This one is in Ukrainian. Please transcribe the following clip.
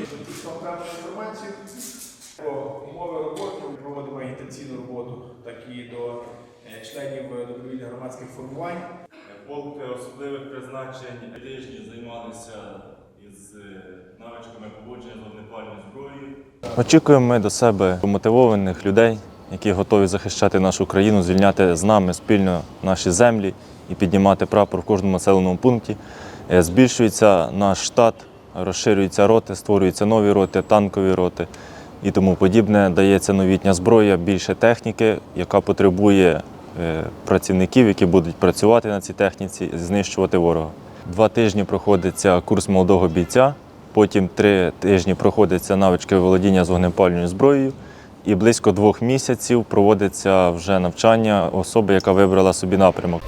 люті, фактично інформацію про умови роботи. Ми проводимо інтенсивну роботу, так і до е, членів е, добровільних громадських формувань. Полк особливих призначень тижні займалися із е, навичками поводження з вогнепальною зброєю. Очікуємо ми до себе мотивованих людей, які готові захищати нашу країну, звільняти з нами спільно наші землі і піднімати прапор в кожному населеному пункті. Збільшується наш штат, розширюються роти, створюються нові роти, танкові роти і тому подібне. Дається новітня зброя, більше техніки, яка потребує е, працівників, які будуть працювати на цій техніці, знищувати ворога. Два тижні проходиться курс молодого бійця. Потім три тижні проходиться навички володіння з вогнепальною зброєю, і близько двох місяців проводиться вже навчання особи, яка вибрала собі напрямок.